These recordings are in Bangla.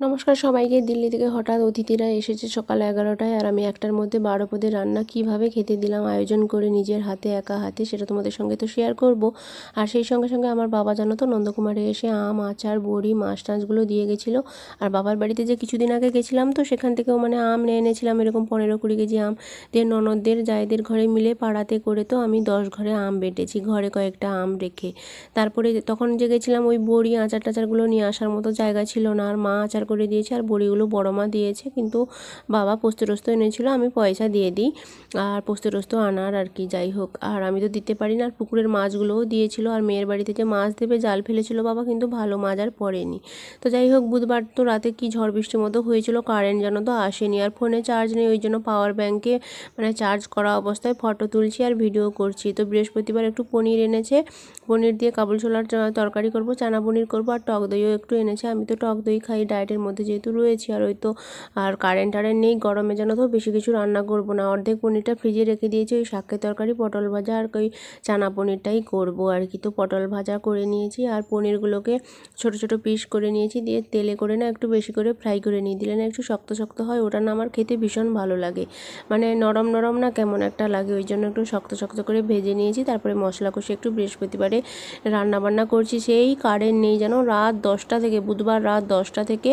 নমস্কার সবাইকে। দিল্লি থেকে হঠাৎ অতিথিরা এসেছে সকাল এগারোটায় আর আমি একটার মধ্যে বারো পদের রান্না কীভাবে খেতে দিলাম, আয়োজন করে নিজের হাতে একা হাতে সেটা তোমাদের সঙ্গে তো শেয়ার করব। আর সেই সঙ্গে সঙ্গে আমার বাবা জানো তো, নন্দকুমারে এসে আম, আচার, বড়ি, মাছ টাছগুলো দিয়ে গেছিল। আর বাবার বাড়িতে যে কিছুদিন আগে গেছিলাম তো সেখান থেকেও মানে আম নিয়ে এনেছিলাম, এরকম পনেরো কুড়ি কেজি আম। দিয়ে ননদদের, জায়দের ঘরে মিলে পাড়াতে করে তো আমি দশ ঘরে আম বেটেছি, ঘরে কয়েকটা আম রেখে। তারপরে তখন যে গেছিলাম ওই বড়ি, আচার টাচারগুলো নিয়ে আসার মতো জায়গা ছিল না। আর মা আচার করে দিয়েছে আর বড়িগুলো বড় মা দিয়েছে, কিন্তু বাবা পোস্ত টোস্ত এনেছিল, আমি পয়সা দিয়ে দিই। আর পোস্ত টোস্ত আনার আর কি, যাই হোক। আর আমি তো দিতে পারি না, আর পুকুরের মাছগুলোও দিয়েছিল, আর মেয়ের বাড়িতে যে মাছ দেবে, জাল ফেলেছিল বাবা, কিন্তু ভালো মাছ আর পড়েনি। তো যাই হোক, বুধবার তো রাতে কি ঝড় বৃষ্টির মতো হয়েছিল, কারেন্ট যেন তো আসেনি, আর ফোনে চার্জ নেই, ওই জন্য পাওয়ার ব্যাঙ্কে মানে চার্জ করা অবস্থায় ফটো তুলছি আর ভিডিও করছি। তো বৃহস্পতিবার একটু পনির এনেছে, পনির দিয়ে কাবুল ছোলার তরকারি করব, চানা পনির করব, আর টক দইও একটু এনেছে, আমি তো টক দই খাই ডায়েটের মধ্যে যেহেতু রয়েছি, আর ওই তো, আর কারেন্ট টারেন্ট নেই, গরমে যেন তো বেশি কিছু রান্না করব না। অর্ধেক পনিরটা ফ্রিজে রেখে দিয়েছি, ওই শাকের তরকারি, পটল ভাজা, আর ওই চানা পনিরটাই করব আর কি। তো পটল ভাজা করে নিয়েছি, আর পনিরগুলোকে ছোট ছোট পিস করে নিয়েছি, দিয়ে তেলে করে না একটু বেশি করে ফ্রাই করে নিয়ে দিলে না একটু শক্ত শক্ত হয়, ওটা না আমার খেতে ভীষণ ভালো লাগে। মানে নরম নরম না কেমন একটা লাগে, ওই জন্য একটু শক্ত শক্ত করে ভেজে নিয়েছি। তারপরে মশলা কষে একটু বৃহস্পতিবারে রান্না বান্না করছি। সেই কারেন্ট নেই যেন, রাত দশটা থেকে, বুধবার রাত দশটা থেকে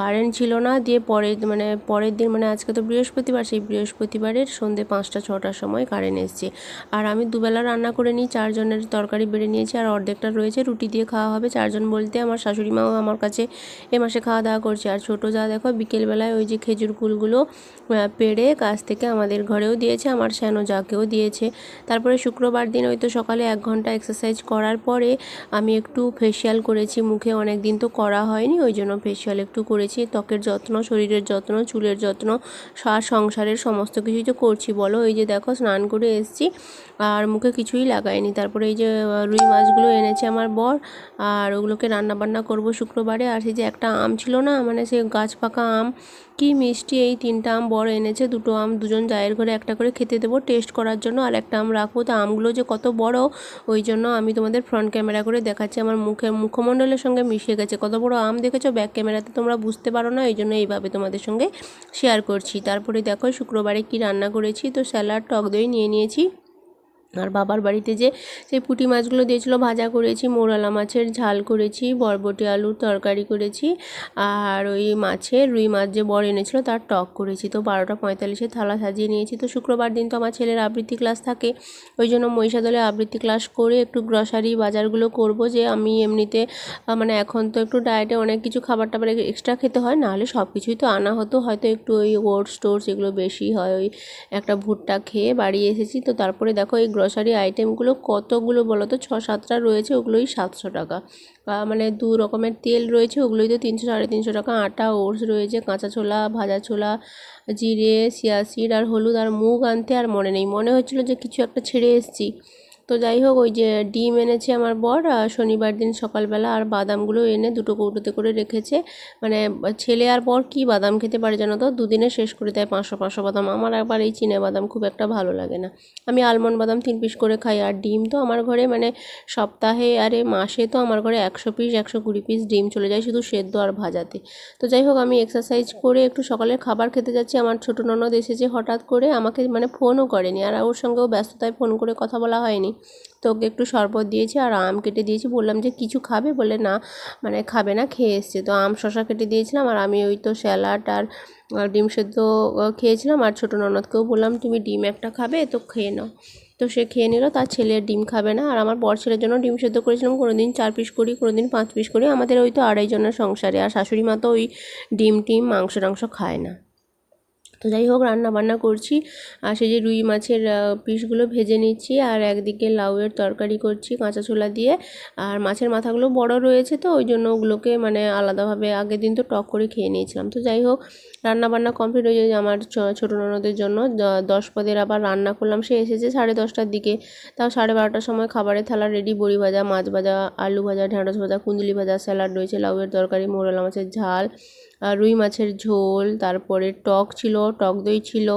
কারেন্ট ছিল না, দিয়ে পরের মানে পরের দিন মানে আজকে তো বৃহস্পতিবার, সেই বৃহস্পতিবারের সন্ধ্যে পাঁচটা, ছটার সময় কারেন্ট এসছে। আর আমি দুবেলা রান্না করে নিই, চারজনের তরকারি বেড়ে নিয়েছি, আর অর্ধেকটা রয়েছে, রুটি দিয়ে খাওয়া হবে। চারজন বলতে আমার শাশুড়ি মাও আমার কাছে এ মাসে খাওয়া দাওয়া করছে। আর ছোটো যা দেখো, বিকেলবেলায় ওই যে খেজুর কুলগুলো পেড়ে কাছ থেকে আমাদের ঘরেও দিয়েছে, আমার শ্যানো যাকেও দিয়েছে। তারপরে শুক্রবার দিন ওই তো সকালে এক ঘণ্টা এক্সারসাইজ করার পরে আমি একটু ফেসিয়াল করেছি, মুখে অনেক দিন তো করা হয়নি, ওই জন্য ফেসিয়াল একটু করেছি, ত্বকের যত্ন, শরীরের যত্ন, চুলের যত্ন, সার, সংসারের সমস্ত কিছুই তো করছি, বলো? এই যে দেখো, স্নান করে এসছি, আর মুখে কিছুই লাগাইনি। তারপরে এই যে রুই মাছগুলো এনেছে আমার বর, আর ওগুলোকে রান্না বান্না করব শুক্রবারে। আর সেই যে একটা আম ছিল না মানে সে গাছ পাকা আম কি মিষ্টি এই তিনটা আম বড় এনেছে, দুটো আম দুজন জায়ের ঘরে একটা করে খেতে দেবো টেস্ট করার জন্য। আর একটা আম রাখব। তো আমগুলো যে কত বড়, ওই জন্য আমি তোমাদের ফ্রন্ট ক্যামেরা করে দেখাচ্ছি। আমার মুখে মুখমণ্ডলের সঙ্গে মিশে গেছে। কত বড় আম দেখেছ? ব্যাক ক্যামেরাতে তোমরা বুঝতে পারো না, এই জন্য এইভাবে তোমাদের সঙ্গে শেয়ার করছি। তারপরে দেখো, শুক্রবারে কি রান্না করেছি? তো স্যালাড টক দই নিয়ে নিয়েছি। আর বাবার বাড়িতে যে সেই পুঁটি মাছগুলো দিয়েছিলো, ভাজা করেছি, মোরালা মাছের ঝাল করেছি, বরবটি আলুর তরকারি করেছি, আর ওই মাছের রুই মাছ যে বড় এনেছিলো তার টক করেছি। তো বারোটা পঁয়তাল্লিশে থালা সাজিয়ে নিয়েছি। তো শুক্রবার দিন তো আমার ছেলের আবৃত্তি ক্লাস থাকে, ওই জন্য মহিষাদলে আবৃত্তি ক্লাস করে একটু গ্রসারি বাজারগুলো করব যে আমি এমনিতে মানে এখন তো একটু ডায়েটে অনেক কিছু খাবার টাবার এক্সট্রা খেতে হয়, নাহলে সব কিছুই তো আনা হতো। হয়তো একটু ওই ওটস টোটস এগুলো বেশি হয়, ওই একটা ভুট্টা খেয়ে বাড়ি এসেছি। তো তারপরে দেখো এই গ্রসারি আইটেমগুলো কতগুলো বলো তো ছ সাতটা রয়েছে, ওগুলোই সাতশো টাকা। মানে দু রকমের তেল রয়েছে, ওগুলোই তো তিনশো, সাড়ে তিনশো টাকা। আটা, ওটস রয়েছে, কাঁচা ছোলা, ভাজা ছোলা, জিরে সিয়াসিড আর হলুদ, আর মুগ আনতে আর মনে নেই। মনে হচ্ছিল যে কিছু একটা ছেড়ে এসেছি। তো যাই হোক, ওই যে ডিম এনেছে আমার বর শনিবার দিন সকালবেলা আর বাদামগুলো এনে দুটো কৌটোতে করে রেখেছে। মানে ছেলে আর বর কি বাদাম খেতে পারে জানো তো? দুদিনে শেষ করে দেয় পাঁচশো পাঁচশো বাদাম। আমার একবার এই চিনে বাদাম খুব একটা ভালো লাগে না। আমি আলমন্ড বাদাম তিন পিস করে খাই, আর ডিম তো আমার ঘরে মানে সপ্তাহে, আরে মাসে তো আমার ঘরে একশো পিস, একশো কুড়ি পিস ডিম চলে যায় শুধু সেদ্ধ আর ভাজাতে। তো যাই হোক, আমি এক্সারসাইজ করে একটু সকালের খাবার খেতে যাচ্ছি। আমার ছোটো ননদ এসেছে হঠাৎ করে, আমাকে মানে ফোনও করেনি। আর ওর সঙ্গেও ব্যস্ততায় ফোন করে কথা বলা হয়নি। তো ওকে একটু শরবত দিয়েছি আর আম কেটে দিয়েছি। বললাম যে, কিছু খাবে? বলে, না। মানে খাবে না, খেয়ে এসছে। তো আম শশা কেটে দিয়েছিলাম আর আমি ওই তো স্যালাড আর ডিম সেদ্ধ খেয়েছিলাম। আর ছোটো ননদকেও বললাম, তুমি ডিম একটা খাবে, তো খেয়ে নাও। তো সে খেয়ে নিল, তার ছেলের ডিম খাবে না। আর আমার বর ছেলের জন্য ডিম সেদ্ধ করেছিলাম কোনো দিন চার পিস করি কোনো দিন পাঁচ পিস করি। আমাদের ওই তো আড়াই জনের সংসারে। আর শাশুড়ি মা তো ওই ডিম, টিম, মাংস, টাংস খায় না। তো যাই হোক রান্না বান্না করছি। আর সেই যে রুই মাছের পিসগুলো ভেজে নিচ্ছি আর একদিকে লাউয়ের তরকারি করছি কাঁচা ছোলা দিয়ে। আর মাছের মাথাগুলো বড় রয়েছে তো, ওই জন্য ওগুলোকে মানে আলাদাভাবে আগের দিন তো টক করে খেয়ে নিয়েছিলাম। তো যাই হোক রান্না বান্না কমপ্লিট হয়ে যায় আমার ছোটো ননদের জন্য। দশ পদের আবার রান্না করলাম। সে এসেছে সাড়ে দশটার দিকে। তাও সাড়ে বারোটার সময় খাবারের থালা রেডি বড়ি ভাজা, মাছ ভাজা, আলু ভাজা, ঢেঁড়স ভাজা কুন্দুলি ভাজা, স্যালাড রয়েছে, লাউয়ের তরকারি, মোরলা মাছের ঝাল রুই মাছের ঝোল, তারপরে টক ছিল টক দই ছিল।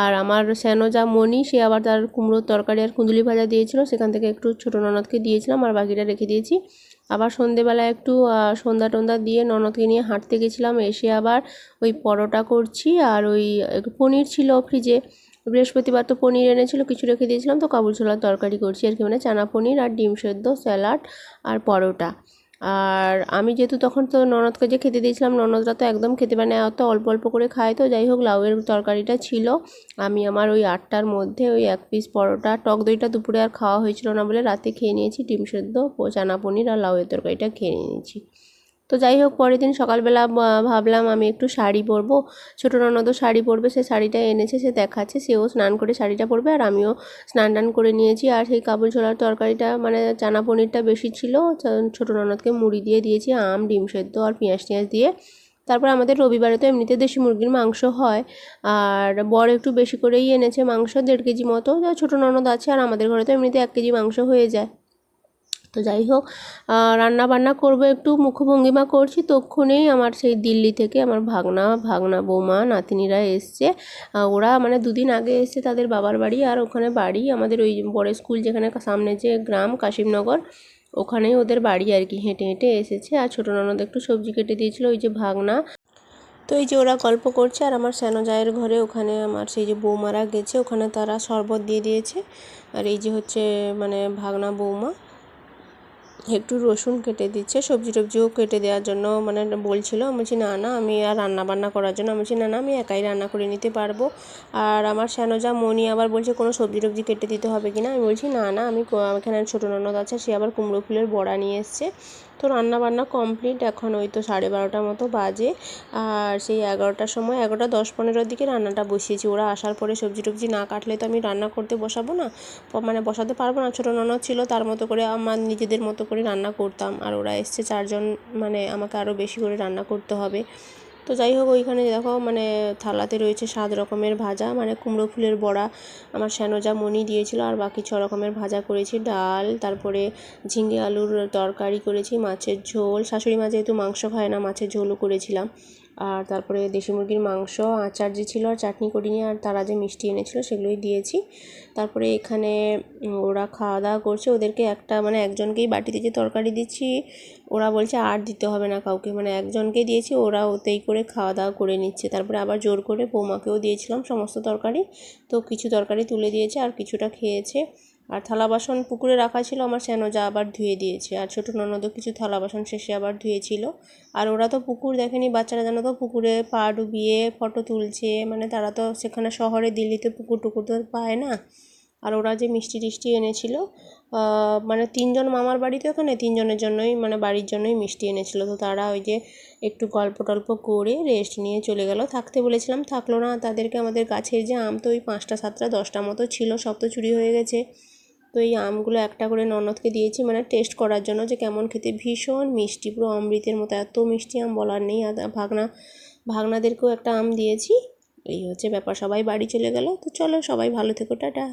আর আমার স্যানোজা মনি সে আবার তার কুমড়োর তরকারি আর কুঁদুলি ভাজা দিয়েছিল। সেখান থেকে একটু ছোটো ননদকে দিয়েছিলাম আর বাকিটা রেখে দিয়েছি। আবার সন্ধেবেলা একটু সন্ধ্যা টন্ধা দিয়ে ননদকে নিয়ে হাঁটতে গেছিলাম। এসে আবার ওই পরোটা করছি আর ওই পনির ছিল ফ্রিজে। বৃহস্পতিবার তো পনির এনেছিল, কিছু রেখে দিয়েছিলাম। তো কাবুল ছোলার তরকারি করছি আর কি মানে চানা পনির আর ডিম সেদ্ধ, স্যালাড আর পরোটা। আর আমি যেহেতু তখন তো ননদকে যে খেতে দিয়েছিলাম, ননদরা তো একদম খেতে পারে না অত অল্প অল্প করে খায় তো। যাই হোক, লাউয়ের তরকারিটা ছিল। আমি আমার ওই আটটার মধ্যে ওই এক পিস পরোটা, টক দইটা দুপুরে আর খাওয়া হয়েছিল না বলে রাতে খেয়ে নিয়েছি। ডিম সেদ্ধ চানা পনির আর লাউয়ের তরকারিটা খেয়ে নিয়েছি। তো যাই হোক, পরের দিন সকালবেলা ভাবলাম আমি একটু শাড়ি পরবো। ছোটো ননদও শাড়ি পরবে, সে শাড়িটা এনেছে, সে দেখাচ্ছে, সেও স্নান করে শাড়িটা পরবে আর আমিও স্নান টান করে নিয়েছি। আর সেই কাবুল ছোলার তরকারিটা মানে চানা পনিরটা বেশি ছিল ছোটো ননদকে মুড়ি দিয়ে দিয়েছি, আম, ডিম সেদ্ধ আর পেঁয়াজ টিয়াজ দিয়ে। তারপর আমাদের রবিবারে তো এমনিতে দেশি মুরগির মাংস হয়, আর বর একটু বেশি করেই এনেছে মাংস, দেড় কেজি মতো। ছোটো ননদ আছে আর আমাদের ঘরে তো এমনিতে এক কেজি মাংস হয়ে যায়। তো যাই হোক রান্না বান্না করব একটু, মুখভঙ্গিমা করছি তক্ষুনি আমার সেই দিল্লি থেকে আমার ভাগনা ভাগনা বৌমা, নাতিনিরা এসছে। ওরা মানে দুদিন আগে এসছে তাদের বাবার বাড়ি আর ওখানে বাড়ি। আমাদের ওই বড় স্কুল যেখানে সামনে যে গ্রাম, কাশিমনগর, ওখানেই ওদের বাড়ি আর কি, হেঁটে হেঁটে এসেছে। আর ছোটো ননদ একটু সবজি কেটে দিয়েছিল, ওই যে ভাগনা। তো এই যে ওরা গল্প করছে আর আমার স্যানো জায়ের ঘরে ওখানে আমার সেই যে বৌমারা গেছে, ওখানে তারা শরবত দিয়ে দিয়েছে। আর এই যে হচ্ছে মানে ভাগনা বৌমা। একটু রসুন কেটে দিচ্ছে, সবজি টবজিও কেটে দেওয়ার জন্য মানে বলছিল। আমি বলছি, না না, আমি আর রান্না বান্না করার জন্য, আমি বলছি, না না, আমি একাই রান্না করে নিতে পারব। আর আমার শ্যানোজা মনি আবার বলছে, কোনো সবজি টবজি কেটে দিতে হবে কি না আমি বলছি, না না, আমি এখানে ছোটো ননদ আছে, সে আবার কুমড়ো ফুলের বড়া নিয়ে এসছে। তো রান্না বান্না কমপ্লিট। এখন ওই তো সাড়ে বারোটার মতো বাজে। আর সেই এগারোটার সময় এগারোটা দশ পনেরোর দিকে রান্নাটা বসিয়েছি। ওরা আসার পরে সবজি টবজি না কাটলে তো আমি রান্না করতে বসাবো না? মানে বসাতে পারব না। ছোটো ননদ ছিল, তার মতো করে আমার নিজেদের মতো করে রান্না করতাম। আর ওরা এসছে চারজন মানে আমাকে আরও বেশি করে রান্না করতে হবে। তো যাই হোক, ওইখানে দেখো মানে থালাতে রয়েছে সাত রকমের ভাজা মানে কুমড়ো ফুলের বড়া, আমার শ্যানোজা মনি দিয়েছিল, আর বাকি ছ রকমের ভাজা করেছি, ডাল, তারপরে ঝিঙে আলুর তরকারি করেছি, মাছের ঝোল, শাশুড়ি মা যেহেতু মাংস খায় না, মাছের ঝোলও করেছিলাম। আর তারপরে দেশি মুরগির মাংস, আচার যে ছিল আর চাটনি করিনি আর তারা যে মিষ্টি এনেছিল সেগুলোই দিয়েছি। তারপরে এখানে ওরা খাওয়া দাওয়া করছে। ওদেরকে একটা মানে একজনকেই বাটিতে যে তরকারি দিচ্ছি, ওরা বলছে আর দিতে হবে না কাউকে। মানে একজনকে দিয়েছি, ওরা ওতেই করে খাওয়া দাওয়া করে নিচ্ছে। তারপরে আবার জোর করে বৌমাকেও দিয়েছিলাম সমস্ত তরকারি। তো কিছু তরকারি তুলে দিয়েছে আর কিছুটা খেয়েছে। আর থালা বাসন পুকুরে রাখা ছিল, আমার স্যানোজা আবার ধুয়ে দিয়েছে। আর ছোটো ননদও কিছু থালা বাসন শেষে আবার ধুয়েছিল। আর ওরা তো পুকুর দেখেনি, বাচ্চারা জানো তো, পুকুরে পা ডুবিয়ে ফটো তুলছে। মানে তারা তো সেখানে শহরে, দিল্লিতে পুকুর টুকুর তো পায় না। আর ওরা যে মিষ্টি টিষ্টি এনেছিল মানে তিনজন মামার বাড়িতে ওখানে তিনজনের জন্যই মানে বাড়ির জন্যই মিষ্টি এনেছিল। তো তারা ওই যে একটু গল্প টল্প করে রেস্ট নিয়ে চলে গেল। থাকতে বলেছিলাম, থাকল না। তাদেরকে আমাদের গাছের যে আম তো ওই পাঁচটা, সাতটা, দশটা মতো ছিল, সব তো চুরি হয়ে গেছে। তো এই আমগুলো একটা করে ননদকে দিয়েছি মানে টেস্ট করার জন্য যে কেমন খেতে ভীষণ মিষ্টি, পুরো অমৃতের মতো, এত মিষ্টি আম বলার নেই। আর ভাগনা, ভাগনাদেরকেও একটা আম দিয়েছি। এই হচ্ছে ব্যাপার, সবাই বাড়ি চলে গেল। তো চলো সবাই ভালো থেকো, টাটা।